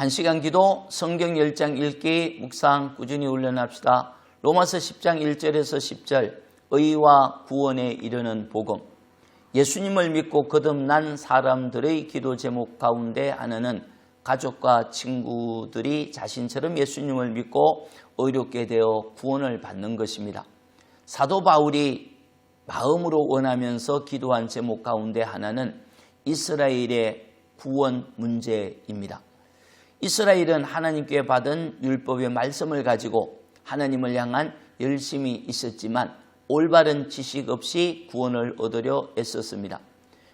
한 시간 기도 성경 10장 읽기 묵상 꾸준히 훈련합시다. 로마서 10장 1절에서 10절 의와 구원에 이르는 복음 예수님을 믿고 거듭난 사람들의 기도 제목 가운데 하나는 가족과 친구들이 자신처럼 예수님을 믿고 의롭게 되어 구원을 받는 것입니다. 사도 바울이 마음으로 원하면서 기도한 제목 가운데 하나는 이스라엘의 구원 문제입니다. 이스라엘은 하나님께 받은 율법의 말씀을 가지고 하나님을 향한 열심이 있었지만 올바른 지식 없이 구원을 얻으려 애썼습니다.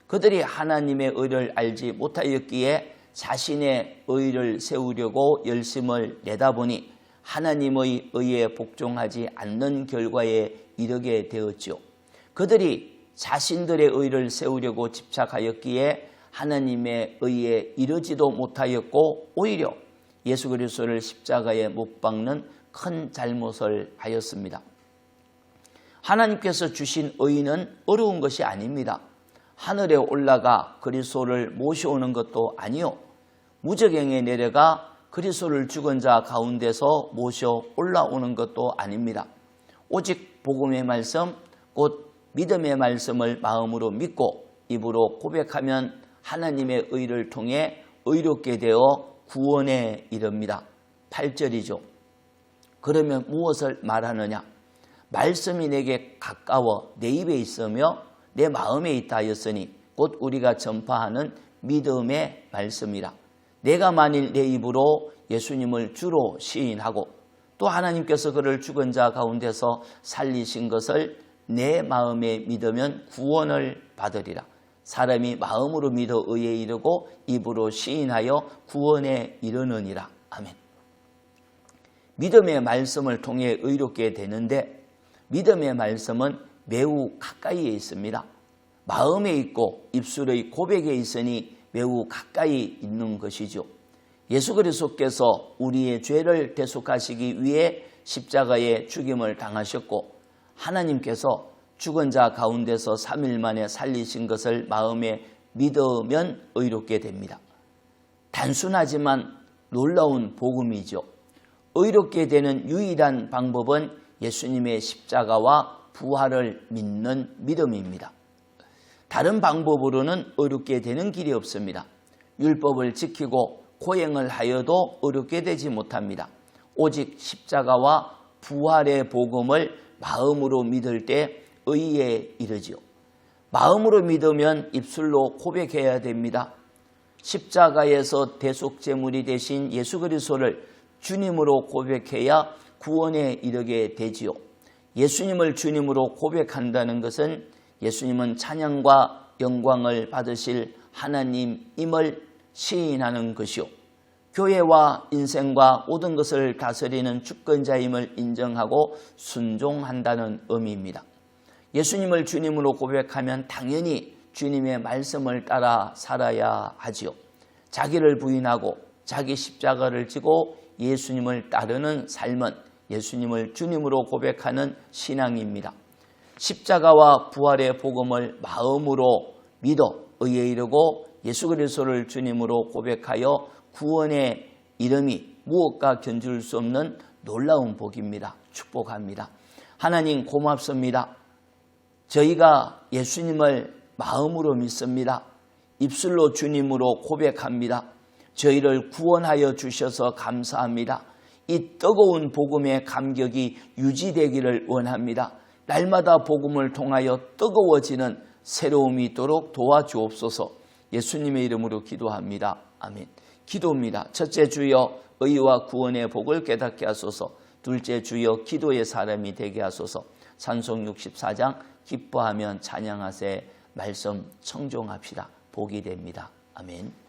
그들이 하나님의 의를 알지 못하였기에 자신의 의를 세우려고 열심을 내다보니 하나님의 의에 복종하지 않는 결과에 이르게 되었지요. 그들이 자신들의 의를 세우려고 집착하였기에 하나님의 의에 이르지도 못하였고 오히려 예수 그리스도를 십자가에 못 박는 큰 잘못을 하였습니다. 하나님께서 주신 의는 어려운 것이 아닙니다. 하늘에 올라가 그리스도를 모셔오는 것도 아니요. 무적행에 내려가 그리스도를 죽은 자 가운데서 모셔 올라오는 것도 아닙니다. 오직 복음의 말씀, 곧 믿음의 말씀을 마음으로 믿고 입으로 고백하면 하나님의 의를 통해 의롭게 되어 구원에 이릅니다. 8절이죠. 그러면 무엇을 말하느냐? 말씀이 내게 가까워 내 입에 있으며 내 마음에 있다 하였으니 곧 우리가 전파하는 믿음의 말씀이라. 내가 만일 내 입으로 예수님을 주로 시인하고 또 하나님께서 그를 죽은 자 가운데서 살리신 것을 내 마음에 믿으면 구원을 받으리라. 사람이 마음으로 믿어 의에 이르고 입으로 시인하여 구원에 이르느니라. 아멘. 믿음의 말씀을 통해 의롭게 되는데 믿음의 말씀은 매우 가까이에 있습니다. 마음에 있고 입술의 고백에 있으니 매우 가까이 있는 것이죠. 예수 그리스도께서 우리의 죄를 대속하시기 위해 십자가에 죽임을 당하셨고 하나님께서 죽은 자 가운데서 3일 만에 살리신 것을 마음에 믿으면 의롭게 됩니다. 단순하지만 놀라운 복음이죠. 의롭게 되는 유일한 방법은 예수님의 십자가와 부활을 믿는 믿음입니다. 다른 방법으로는 의롭게 되는 길이 없습니다. 율법을 지키고 고행을 하여도 의롭게 되지 못합니다. 오직 십자가와 부활의 복음을 마음으로 믿을 때 의에 이르지요. 마음으로 믿으면 입술로 고백해야 됩니다. 십자가에서 대속 제물이 되신 예수 그리스도를 주님으로 고백해야 구원에 이르게 되지요. 예수님을 주님으로 고백한다는 것은 예수님은 찬양과 영광을 받으실 하나님임을 시인하는 것이요. 교회와 인생과 모든 것을 다스리는 주권자임을 인정하고 순종한다는 의미입니다. 예수님을 주님으로 고백하면 당연히 주님의 말씀을 따라 살아야 하지요. 자기를 부인하고 자기 십자가를 지고 예수님을 따르는 삶은 예수님을 주님으로 고백하는 신앙입니다. 십자가와 부활의 복음을 마음으로 믿어 의에 이르고 예수 그리스도를 주님으로 고백하여 구원의 이름이 무엇과 견줄 수 없는 놀라운 복입니다. 축복합니다. 하나님 고맙습니다. 저희가 예수님을 마음으로 믿습니다. 입술로 주님으로 고백합니다. 저희를 구원하여 주셔서 감사합니다. 이 뜨거운 복음의 감격이 유지되기를 원합니다. 날마다 복음을 통하여 뜨거워지는 새로움이 있도록 도와주옵소서 예수님의 이름으로 기도합니다. 아멘. 기도입니다. 첫째 주여 의와 구원의 복을 깨닫게 하소서. 둘째 주여 기도의 사람이 되게 하소서. 산송 64장 기뻐하면 찬양하세 말씀 청종합시다. 복이 됩니다. 아멘.